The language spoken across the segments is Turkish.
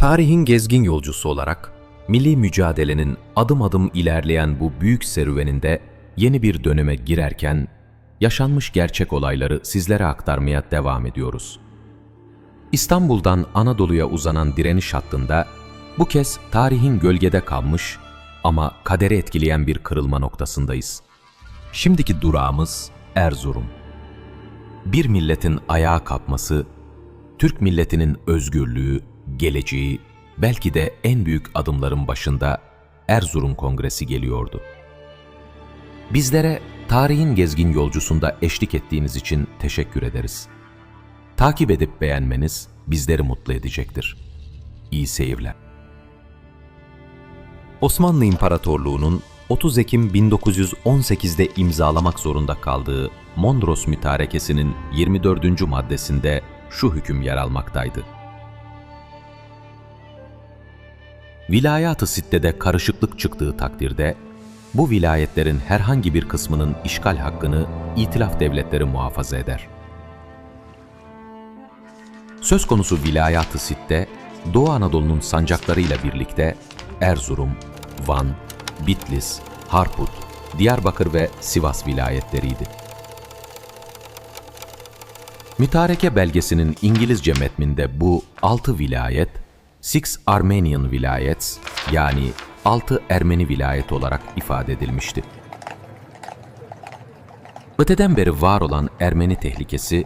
Tarihin gezgin yolcusu olarak milli mücadelenin adım adım ilerleyen bu büyük serüveninde yeni bir döneme girerken yaşanmış gerçek olayları sizlere aktarmaya devam ediyoruz. İstanbul'dan Anadolu'ya uzanan direniş hattında bu kez tarihin gölgede kalmış ama kaderi etkileyen bir kırılma noktasındayız. Şimdiki durağımız Erzurum. Bir milletin ayağa kalkması, Türk milletinin özgürlüğü, geleceği, belki de en büyük adımların başında Erzurum Kongresi geliyordu. Bizlere tarihin gezgin yolcusunda eşlik ettiğiniz için teşekkür ederiz. Takip edip beğenmeniz bizleri mutlu edecektir. İyi seyirler. Osmanlı İmparatorluğu'nun 30 Ekim 1918'de imzalamak zorunda kaldığı Mondros Mütarekesi'nin 24. maddesinde şu hüküm yer almaktaydı. Vilayat-ı Sitte'de karışıklık çıktığı takdirde, bu vilayetlerin herhangi bir kısmının işgal hakkını itilaf devletleri muhafaza eder. Söz konusu Vilayat-ı Sitte, Doğu Anadolu'nun sancaklarıyla birlikte Erzurum, Van, Bitlis, Harput, Diyarbakır ve Sivas vilayetleriydi. Mütareke belgesinin İngilizce metninde bu altı vilayet, Six Armenian Vilayets yani altı Ermeni vilayet olarak ifade edilmişti. Öteden beri var olan Ermeni tehlikesi,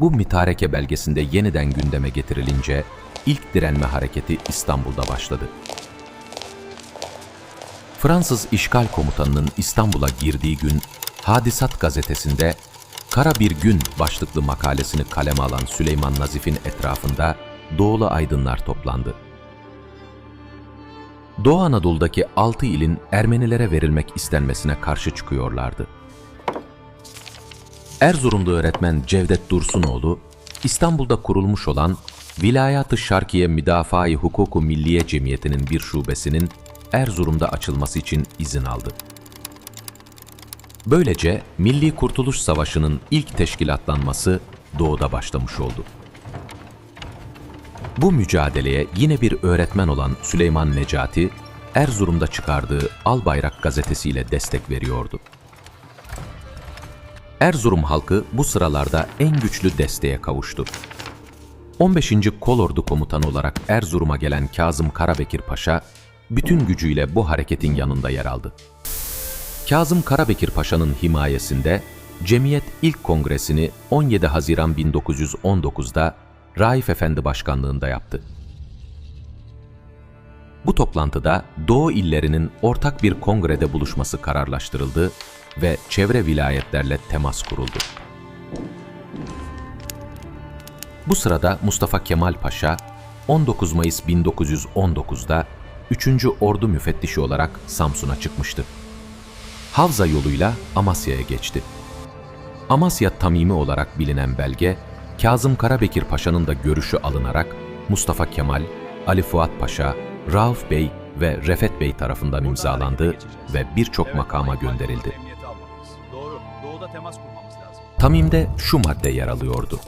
bu mütareke belgesinde yeniden gündeme getirilince ilk direnme hareketi İstanbul'da başladı. Fransız işgal komutanının İstanbul'a girdiği gün Hadisat gazetesinde Kara Bir Gün başlıklı makalesini kaleme alan Süleyman Nazif'in etrafında Doğulu aydınlar toplandı. Doğu Anadolu'daki 6 ilin Ermenilere verilmek istenmesine karşı çıkıyorlardı. Erzurumlu öğretmen Cevdet Dursunoğlu, İstanbul'da kurulmuş olan Vilayat-ı Şarkiye Müdafaa-i Hukuku Milliye Cemiyeti'nin bir şubesinin Erzurum'da açılması için izin aldı. Böylece Milli Kurtuluş Savaşı'nın ilk teşkilatlanması doğuda başlamış oldu. Bu mücadeleye yine bir öğretmen olan Süleyman Necati, Erzurum'da çıkardığı Albayrak gazetesiyle destek veriyordu. Erzurum halkı bu sıralarda en güçlü desteğe kavuştu. 15. Kolordu komutanı olarak Erzurum'a gelen Kazım Karabekir Paşa, bütün gücüyle bu hareketin yanında yer aldı. Kazım Karabekir Paşa'nın himayesinde Cemiyet ilk kongresini 17 Haziran 1919'da Raif Efendi başkanlığında yaptı. Bu toplantıda Doğu illerinin ortak bir kongrede buluşması kararlaştırıldı ve çevre vilayetlerle temas kuruldu. Bu sırada Mustafa Kemal Paşa 19 Mayıs 1919'da 3. Ordu müfettişi olarak Samsun'a çıkmıştı. Havza yoluyla Amasya'ya geçti. Amasya Tamimi olarak bilinen belge, Kazım Karabekir Paşa'nın da görüşü alınarak Mustafa Kemal, Ali Fuat Paşa, Rauf Bey ve Refet Bey tarafından imzalandı ve birçok makama gönderildi. Tamim'de şu madde yer alıyordu.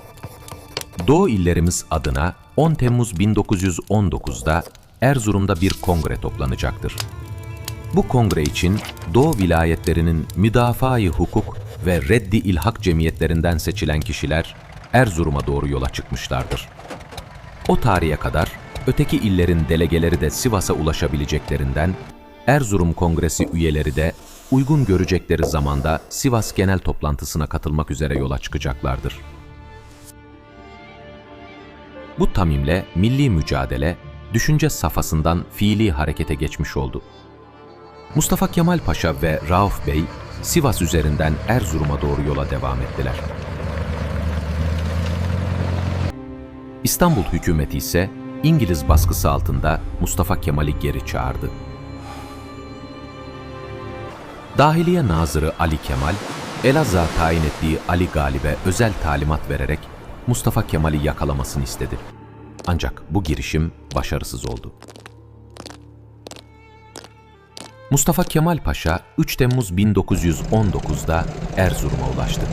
Doğu illerimiz adına 10 Temmuz 1919'da Erzurum'da bir kongre toplanacaktır. Bu kongre için Doğu vilayetlerinin müdafaa-i hukuk ve reddi ilhak cemiyetlerinden seçilen kişiler Erzurum'a doğru yola çıkmışlardır. O tarihe kadar öteki illerin delegeleri de Sivas'a ulaşabileceklerinden Erzurum Kongresi üyeleri de uygun görecekleri zamanda Sivas Genel Toplantısına katılmak üzere yola çıkacaklardır. Bu tamimle milli mücadele, düşünce safhasından fiili harekete geçmiş oldu. Mustafa Kemal Paşa ve Rauf Bey, Sivas üzerinden Erzurum'a doğru yola devam ettiler. İstanbul hükümeti ise İngiliz baskısı altında Mustafa Kemal'i geri çağırdı. Dahiliye Nazırı Ali Kemal, Elazığ'a tayin ettiği Ali Galip'e özel talimat vererek Mustafa Kemal'i yakalamasını istedi. Ancak bu girişim başarısız oldu. Mustafa Kemal Paşa 3 Temmuz 1919'da Erzurum'a ulaştı.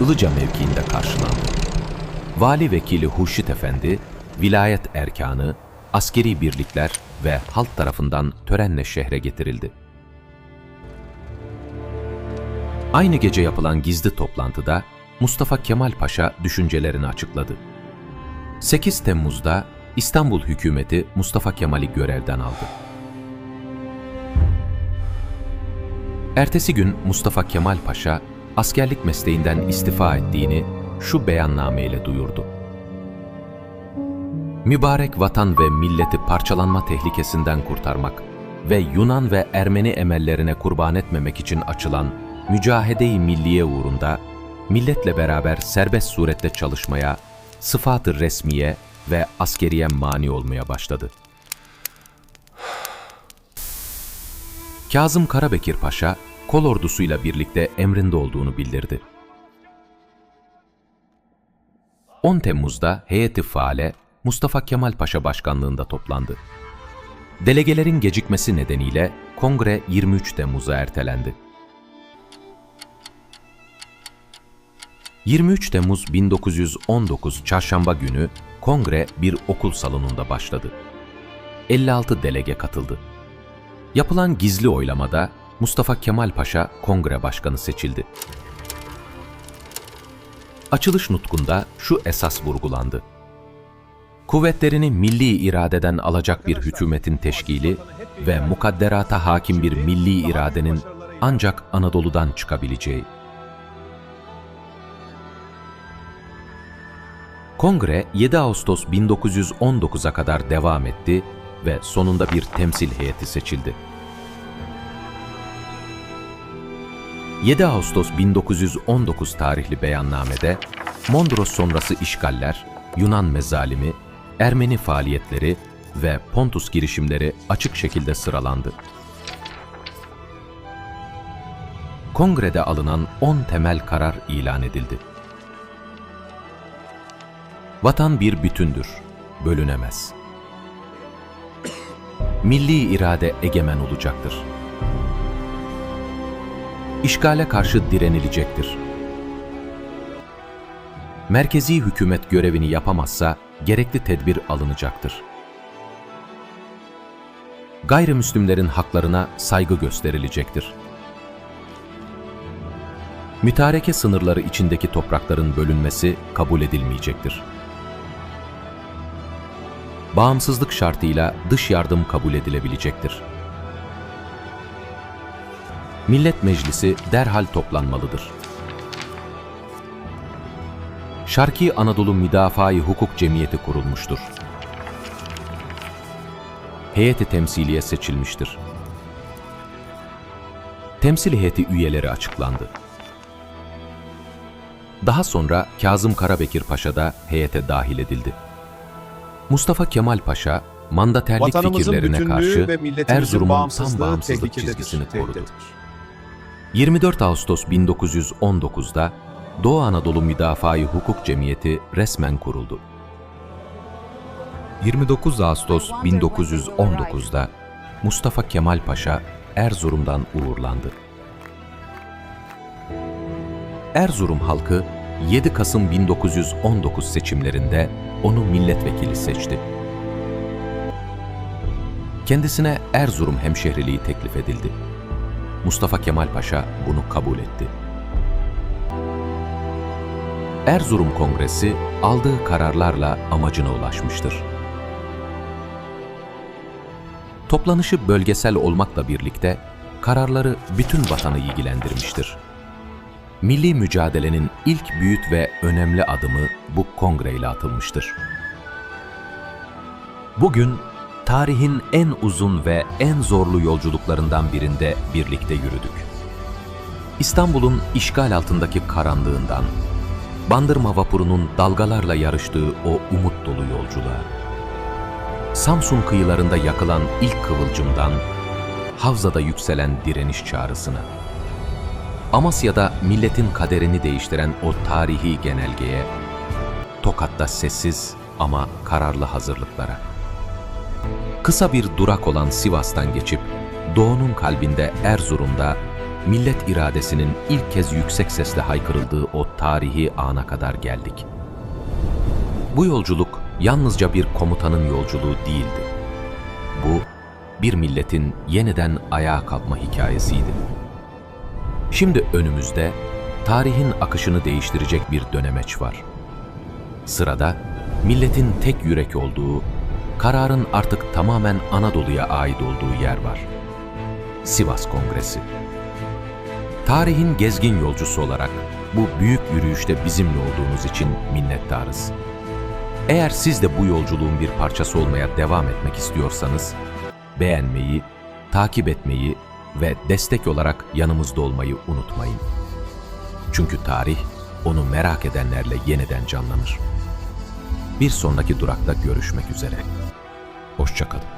Ilıca mevkiinde karşılandı. Vali Vekili Hurşit Efendi, vilayet erkanı, askeri birlikler ve halk tarafından törenle şehre getirildi. Aynı gece yapılan gizli toplantıda Mustafa Kemal Paşa düşüncelerini açıkladı. 8 Temmuz'da İstanbul hükümeti Mustafa Kemal'i görevden aldı. Ertesi gün Mustafa Kemal Paşa askerlik mesleğinden istifa ettiğini şu beyannameyle duyurdu. Mübarek vatan ve milleti parçalanma tehlikesinden kurtarmak ve Yunan ve Ermeni emellerine kurban etmemek için açılan mücahede-i milliye uğrunda milletle beraber serbest surette çalışmaya, sıfat-ı resmiye ve askeriye mani olmaya başladı. Kazım Karabekir Paşa, kol ordusuyla birlikte emrinde olduğunu bildirdi. 10 Temmuz'da heyeti faale Mustafa Kemal Paşa başkanlığında toplandı. Delegelerin gecikmesi nedeniyle kongre 23 Temmuz'a ertelendi. 23 Temmuz 1919 Çarşamba günü kongre bir okul salonunda başladı. 56 delege katıldı. Yapılan gizli oylamada Mustafa Kemal Paşa kongre başkanı seçildi. Açılış nutkunda şu esas vurgulandı. Kuvvetlerini milli iradeden alacak bir hükümetin teşkili ve mukadderata hakim bir milli iradenin ancak Anadolu'dan çıkabileceği. Kongre 7 Ağustos 1919'a kadar devam etti ve sonunda bir temsil heyeti seçildi. 7 Ağustos 1919 tarihli beyannamede Mondros sonrası işgaller, Yunan mezalimi, Ermeni faaliyetleri ve Pontus girişimleri açık şekilde sıralandı. Kongrede alınan 10 temel karar ilan edildi. Vatan bir bütündür, bölünemez. Milli irade egemen olacaktır. İşgale karşı direnilecektir. Merkezi hükümet görevini yapamazsa gerekli tedbir alınacaktır. Gayrimüslimlerin haklarına saygı gösterilecektir. Mütareke sınırları içindeki toprakların bölünmesi kabul edilmeyecektir. Bağımsızlık şartıyla dış yardım kabul edilebilecektir. Millet Meclisi derhal toplanmalıdır. Şarki Anadolu Müdafaa-i Hukuk Cemiyeti kurulmuştur. Heyeti temsiliye seçilmiştir. Temsil heyeti üyeleri açıklandı. Daha sonra Kazım Karabekir Paşa da heyete dahil edildi. Mustafa Kemal Paşa, mandaterlik Vatanımızın fikirlerine karşı Erzurum'un tam bağımsızlık çizgisini korudu. tehlikededir. 24 Ağustos 1919'da Doğu Anadolu Müdafaa-i Hukuk Cemiyeti resmen kuruldu. 29 Ağustos 1919'da Mustafa Kemal Paşa Erzurum'dan uğurlandı. Erzurum halkı 7 Kasım 1919 seçimlerinde onu milletvekili seçti. Kendisine Erzurum hemşehriliği teklif edildi. Mustafa Kemal Paşa bunu kabul etti. Erzurum Kongresi aldığı kararlarla amacına ulaşmıştır. Toplanışı bölgesel olmakla birlikte kararları bütün vatanı ilgilendirmiştir. Milli mücadelenin ilk büyük ve önemli adımı bu kongreyle atılmıştır. Bugün tarihin en uzun ve en zorlu yolculuklarından birinde birlikte yürüdük. İstanbul'un işgal altındaki karanlığından, Bandırma vapurunun dalgalarla yarıştığı o umut dolu yolculuğa, Samsun kıyılarında yakılan ilk kıvılcımdan, Havza'da yükselen direniş çağrısına, Amasya'da milletin kaderini değiştiren o tarihi genelgeye, Tokat'ta sessiz ama kararlı hazırlıklara. Kısa bir durak olan Sivas'tan geçip Doğu'nun kalbinde Erzurum'da millet iradesinin ilk kez yüksek sesle haykırıldığı o tarihi ana kadar geldik. Bu yolculuk yalnızca bir komutanın yolculuğu değildi. Bu, bir milletin yeniden ayağa kalkma hikayesiydi. Şimdi önümüzde tarihin akışını değiştirecek bir dönemeç var. Sırada milletin tek yürek olduğu, kararın artık tamamen Anadolu'ya ait olduğu yer var. Sivas Kongresi. Tarihin gezgin yolcusu olarak bu büyük yürüyüşte bizimle olduğunuz için minnettarız. Eğer siz de bu yolculuğun bir parçası olmaya devam etmek istiyorsanız, beğenmeyi, takip etmeyi ve destek olarak yanımızda olmayı unutmayın. Çünkü tarih onu merak edenlerle yeniden canlanır. Bir sonraki durakta görüşmek üzere. Hoşçakalın.